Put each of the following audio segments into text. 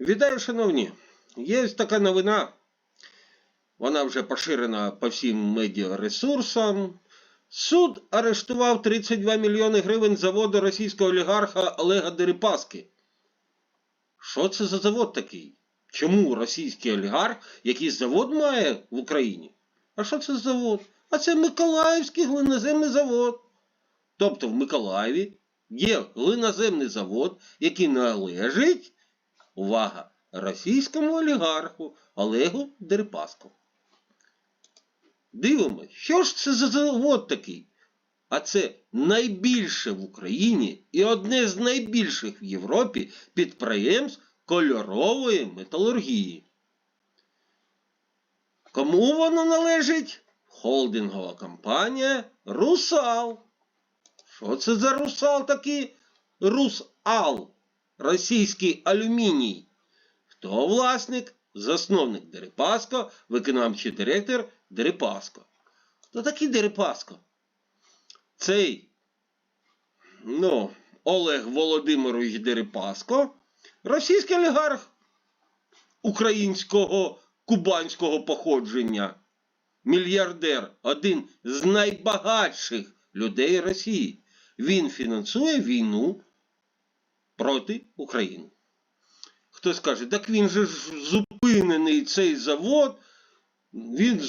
Вітаю, шановні! Є така новина. Вона вже поширена по всім медіаресурсам. Суд арештував 32 мільйони гривень заводу російського олігарха Олега Дерипаски. Що це за завод такий? Чому російський олігарх якийсь завод має в Україні? А що це за завод? А це Миколаївський глиноземний завод. Тобто в Миколаєві є глиноземний завод, який належить Увага! Російському олігарху Олегу Дерипаску. Дивимось, що ж це за завод такий? А це найбільше в Україні і одне з найбільших в Європі підприємств кольорової металургії. Кому воно належить? Холдингова компанія Русал. Що це за Русал такий? Русал російський алюміній. Хто власник? Засновник Дерипаско, виконавчий директор Дерипаско. Хто такий Дерипаско? Цей ну, Олег Володимирович Дерипаско, російський олігарх українського кубанського походження, мільярдер, один з найбагатших людей Росії. Він фінансує війну проти України. Хтось скаже, так він же зупинений цей завод, він,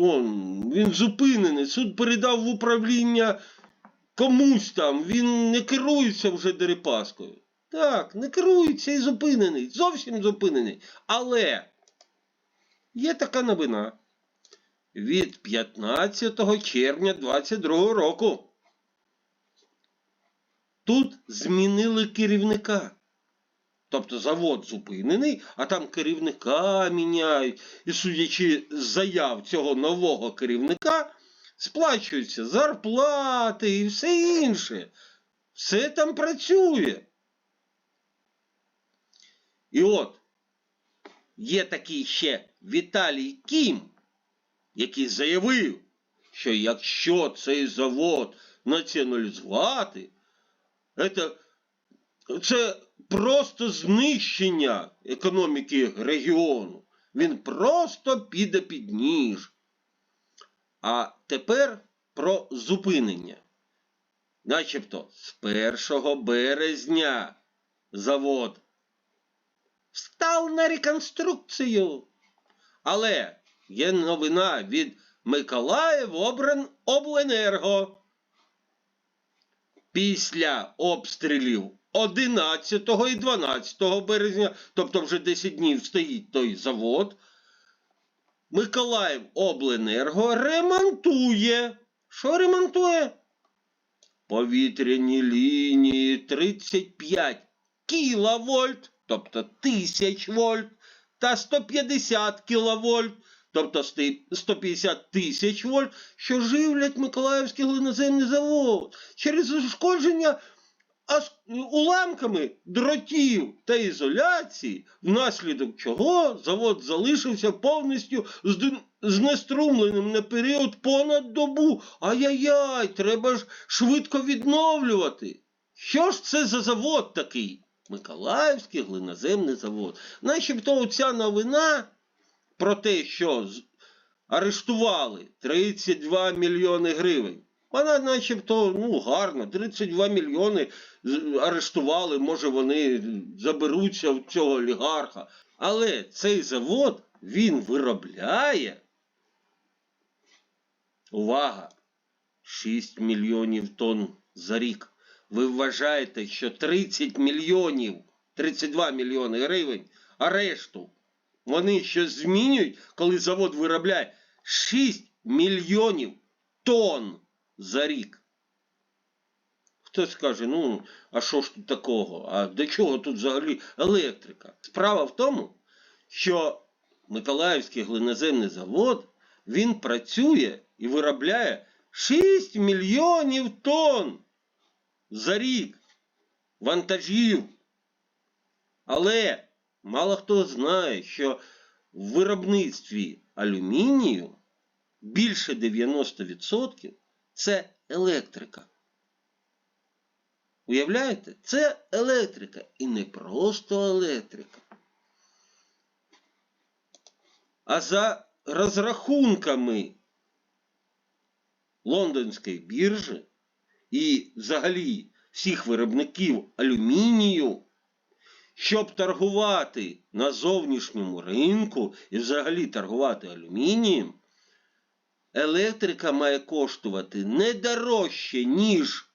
он, він зупинений, суд передав в управління комусь там, він не керується вже Дерипаскою. Так, не керується і зупинений, зовсім зупинений. Але є така новина від 15 червня 2022 року. Тут змінили керівника. Тобто завод зупинений, а там керівника міняють. І судячи з заяв цього нового керівника, сплачуються зарплати і все інше. Все там працює. І от є такий ще Віталій Кім, який заявив, що якщо цей завод націоналізувати, це, це просто знищення економіки регіону. Він просто піде під ніж. А тепер про зупинення. Начебто з 1 березня завод став на реконструкцію. Але є новина від Миколаїв Обленерго після обстрілів 11 і 12 березня, тобто вже 10 днів стоїть той завод, Миколаїв Обленерго ремонтує. Що ремонтує? Повітряні лінії 35 кіловольт, тобто 1000 вольт, та 150 кіловольт, тобто 150 тисяч вольт, що живлять Миколаївський глиноземний завод через ушкодження уламками дротів та ізоляції, внаслідок чого завод залишився повністю знеструмленим на період понад добу. Ай-яй-яй, треба ж швидко відновлювати. Що ж це за завод такий? Миколаївський глиноземний завод. Начебто оця новина про те, що арештували 32 мільйони гривень. Вона начебто ну, гарно, 32 мільйони арештували, може вони заберуться в цього олігарха. Але цей завод він виробляє. Увага! 6 мільйонів тонн за рік. Ви вважаєте, що 30 мільйонів, 32 мільйони гривень арешту вони щось змінюють, коли завод виробляє 6 мільйонів тонн за рік. Хтось скаже, ну, а що ж тут такого? А до чого тут взагалі електрика? Справа в тому, що Миколаївський глиноземний завод він працює і виробляє 6 мільйонів тонн за рік вантажів. Але Мало хто знає, що в виробництві алюмінію більше 90% це електрика. Уявляєте? Це електрика. І не просто електрика. А за розрахунками лондонської біржі і взагалі всіх виробників алюмінію, щоб торгувати на зовнішньому ринку і взагалі торгувати алюмінієм, електрика має коштувати не дорожче, ніж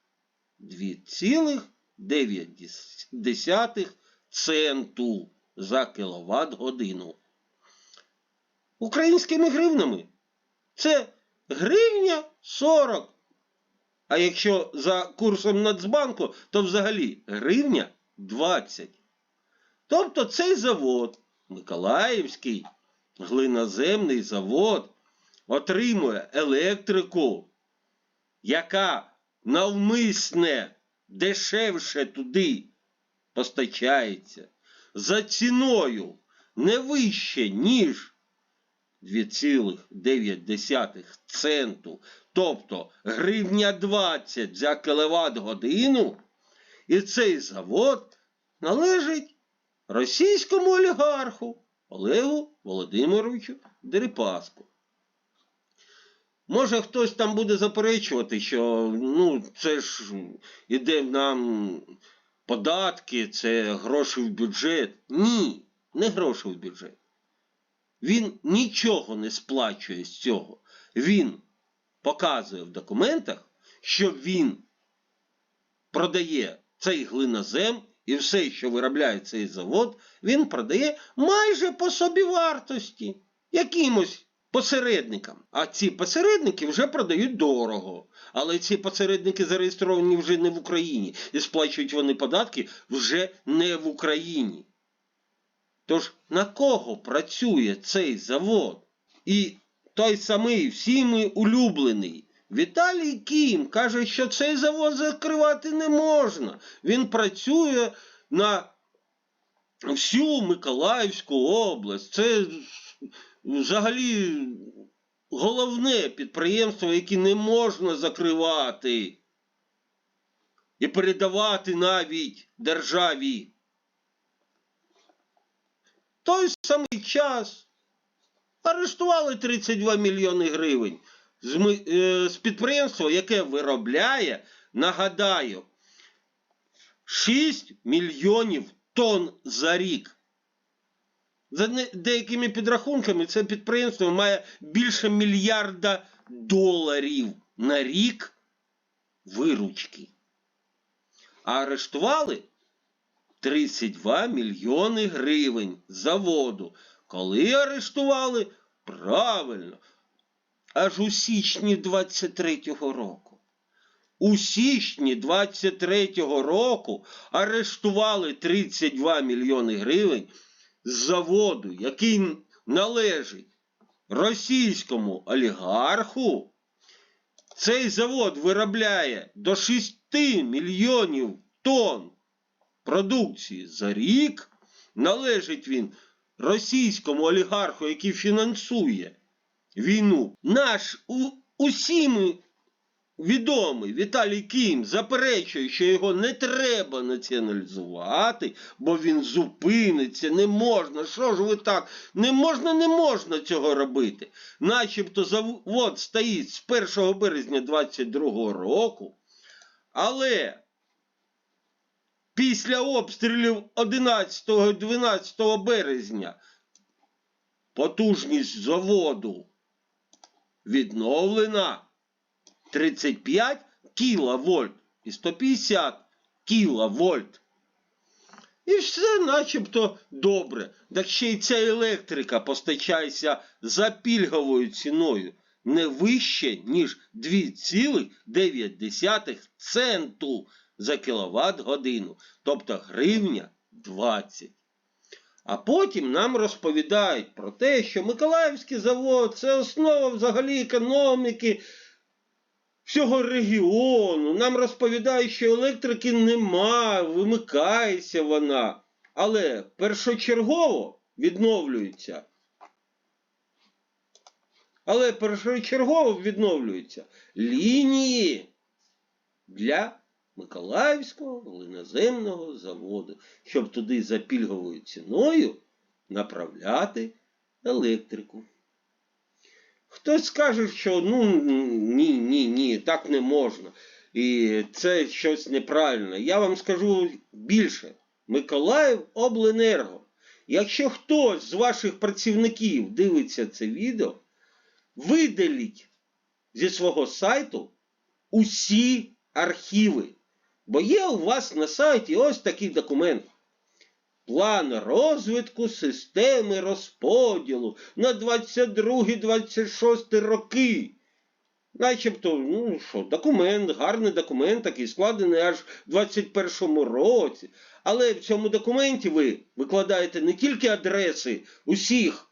2,9 центу за кіловат годину. Українськими гривнами це гривня 40. А якщо за курсом Нацбанку, то взагалі гривня 20. Тобто цей завод, Миколаївський глиноземний завод, отримує електрику, яка навмисне дешевше туди постачається за ціною не вище, ніж 2,9 центу, тобто гривня 20 за кіловат годину, і цей завод належить російському олігарху Олегу Володимировичу Дерипаску. Може, хтось там буде заперечувати, що ну, це ж іде нам податки, це гроші в бюджет. Ні, не гроші в бюджет. Він нічого не сплачує з цього. Він показує в документах, що він продає цей глинозем і все, що виробляє цей завод, він продає майже по собі вартості якимось посередникам. А ці посередники вже продають дорого. Але ці посередники зареєстровані вже не в Україні і сплачують вони податки вже не в Україні. Тож на кого працює цей завод? І той самий всіми улюблений Віталій Кім каже, що цей завод закривати не можна. Він працює на всю Миколаївську область. Це взагалі головне підприємство, яке не можна закривати і передавати навіть державі. той самий час арештували 32 мільйони гривень з, е, з підприємства, яке виробляє, нагадаю, 6 мільйонів тонн за рік. За деякими підрахунками, це підприємство має більше мільярда доларів на рік виручки. А арештували 32 мільйони гривень заводу. Коли арештували? Правильно. Аж у січні 23-го року. У січні 23-го року арештували 32 мільйони гривень з заводу, який належить російському олігарху. Цей завод виробляє до 6 мільйонів тонн продукції за рік. Належить він російському олігарху, який фінансує війну. Наш у, усім відомий Віталій Кім заперечує, що його не треба націоналізувати, бо він зупиниться, не можна. Що ж ви так? Не можна, не можна цього робити. Начебто завод стоїть з 1 березня 22 року, але після обстрілів 11-12 березня потужність заводу відновлена 35 кіловольт і 150 кіловольт. І все начебто добре. Так ще й ця електрика постачається за пільговою ціною не вище, ніж 2,9 центу за кіловат годину, тобто гривня 20. А потім нам розповідають про те, що Миколаївський завод це основа взагалі економіки всього регіону. Нам розповідають, що електрики нема, вимикається вона. Але першочергово відновлюється. Але першочергово відновлюються лінії для Миколаївського глиноземного заводу, щоб туди за пільговою ціною направляти електрику. Хтось скаже, що ну ні, ні, ні, так не можна. І це щось неправильне. Я вам скажу більше. Миколаїв Обленерго. Якщо хтось з ваших працівників дивиться це відео, видаліть зі свого сайту усі архіви. Бо є у вас на сайті ось такий документ. План розвитку системи розподілу на 22-26 роки. Начебто, ну що, документ, гарний документ, такий складений аж в 21-му році. Але в цьому документі ви викладаєте не тільки адреси усіх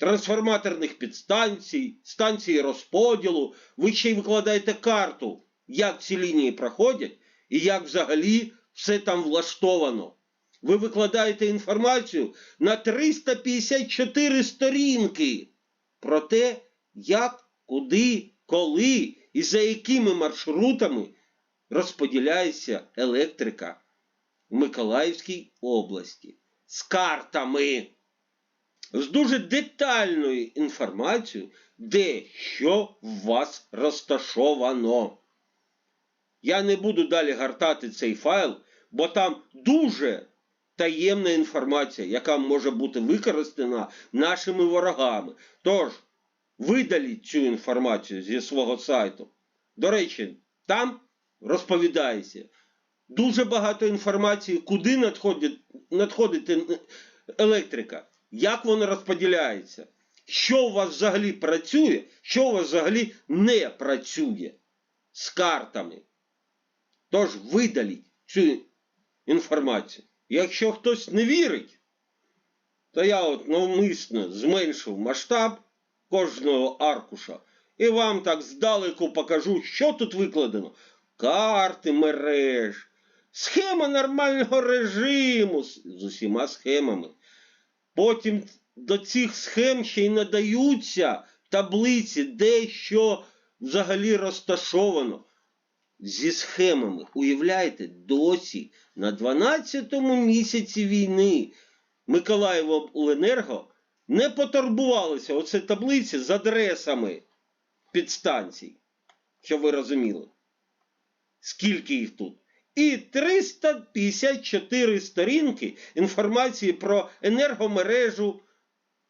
трансформаторних підстанцій, станцій розподілу, ви ще й викладаєте карту, як ці лінії проходять і як взагалі все там влаштовано. Ви викладаєте інформацію на 354 сторінки про те, як, куди, коли і за якими маршрутами розподіляється електрика в Миколаївській області з картами, з дуже детальною інформацією, де що в вас розташовано. Я не буду далі гортати цей файл, бо там дуже таємна інформація, яка може бути використана нашими ворогами. Тож, видаліть цю інформацію зі свого сайту. До речі, там розповідається дуже багато інформації, куди надходить, надходить електрика, як вона розподіляється, що у вас взагалі працює, що у вас взагалі не працює з картами. Тож видаліть цю інформацію. Якщо хтось не вірить, то я от навмисно зменшив масштаб кожного аркуша і вам так здалеку покажу, що тут викладено. Карти мереж, схема нормального режиму з усіма схемами. Потім до цих схем ще й надаються таблиці, де що взагалі розташовано. Зі схемами, уявляєте, досі на 12-му місяці війни Миколаївобленерго не потурбувалися. Оце таблиці з адресами підстанцій, щоб ви розуміли, скільки їх тут. І 354 сторінки інформації про енергомережу,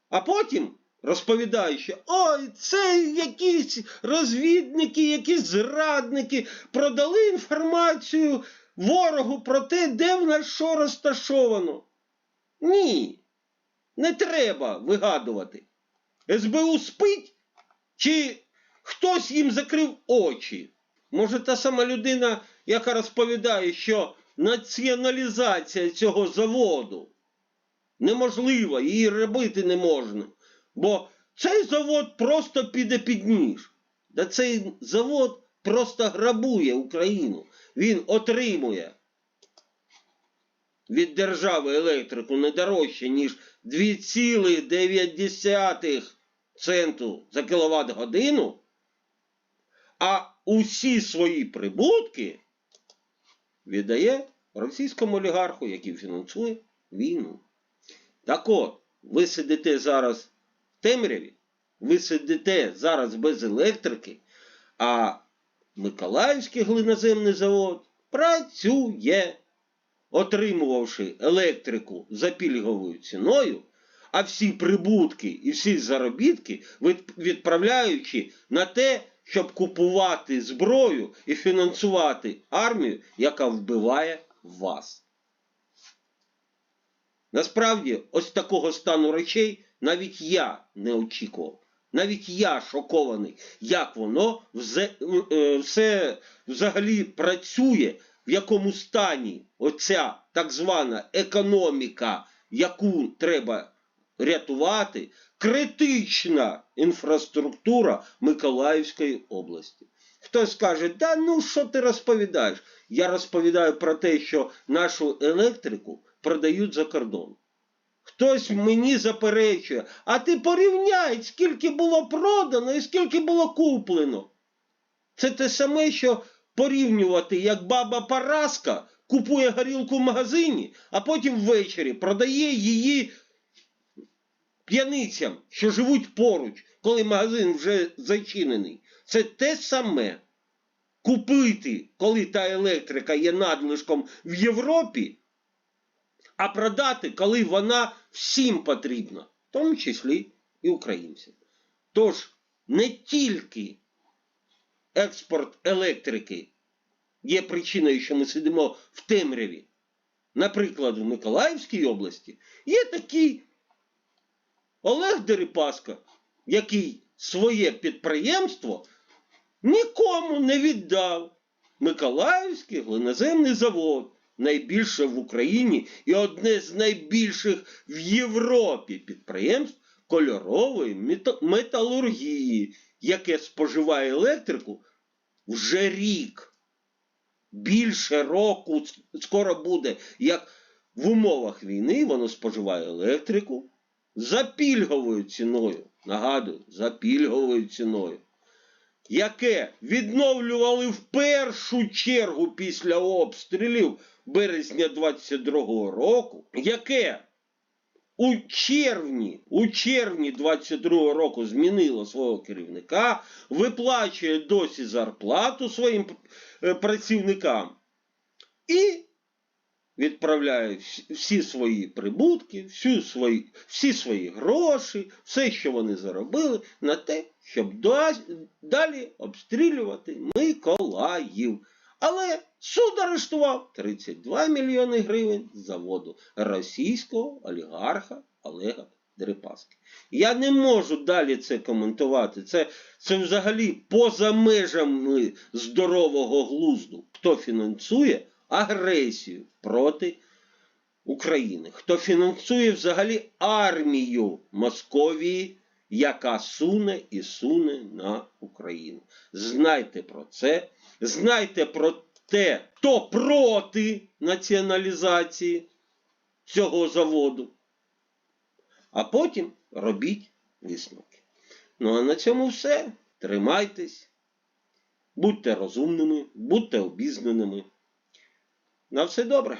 а потім розповідають, що ой, це якісь розвідники, якісь зрадники продали інформацію ворогу про те, де в нас що розташовано. Ні, не треба вигадувати. СБУ спить, чи хтось їм закрив очі. Може, та сама людина, яка розповідає, що націоналізація цього заводу неможлива, її робити не можна. Бо цей завод просто піде під ніж. Да цей завод просто грабує Україну. Він отримує від держави електрику не дорожче, ніж 2,9 центу за кіловат годину, а усі свої прибутки віддає російському олігарху, який фінансує війну. Так от, ви сидите зараз темряві, ви сидите зараз без електрики, а Миколаївський глиноземний завод працює, отримувавши електрику за пільговою ціною, а всі прибутки і всі заробітки відправляючи на те, щоб купувати зброю і фінансувати армію, яка вбиває вас. Насправді, ось такого стану речей навіть я не очікував. Навіть я шокований, як воно е, все взагалі працює, в якому стані оця так звана економіка, яку треба рятувати, критична інфраструктура Миколаївської області. Хтось скаже, да ну що ти розповідаєш? Я розповідаю про те, що нашу електрику продають за кордон. Хтось мені заперечує, а ти порівняй, скільки було продано і скільки було куплено. Це те саме, що порівнювати, як баба Параска купує горілку в магазині, а потім ввечері продає її п'яницям, що живуть поруч, коли магазин вже зачинений. Це те саме. Купити, коли та електрика є надлишком в Європі, а продати, коли вона всім потрібна, в тому числі і українцям. Тож не тільки експорт електрики є причиною, що ми сидимо в темряві. Наприклад, в Миколаївській області є такий Олег Дерипаска, який своє підприємство нікому не віддав. Миколаївський глиноземний завод найбільше в Україні і одне з найбільших в Європі підприємств кольорової металургії, яке споживає електрику вже рік. Більше року скоро буде, як в умовах війни воно споживає електрику за пільговою ціною. Нагадую, за пільговою ціною. Яке відновлювали в першу чергу після обстрілів березня 22-го року, яке у червні, у червні 22-го року змінило свого керівника, виплачує досі зарплату своїм е, працівникам і відправляє всі- всі свої прибутки, всю свої, всі свої гроші, все, що вони заробили, на те, щоб далі обстрілювати Миколаїв. Але суд арештував 32 мільйони гривень з заводу російського олігарха Олега Дерипаски. Я не можу далі це коментувати. Це, це взагалі поза межами здорового глузду. Хто фінансує агресію проти України? Хто фінансує взагалі армію Московії, яка суне і суне на Україну? Знайте про це. Знайте про те, хто проти націоналізації цього заводу. А потім робіть висновки. Ну а на цьому все. Тримайтесь, будьте розумними, будьте обізнаними. На все добре.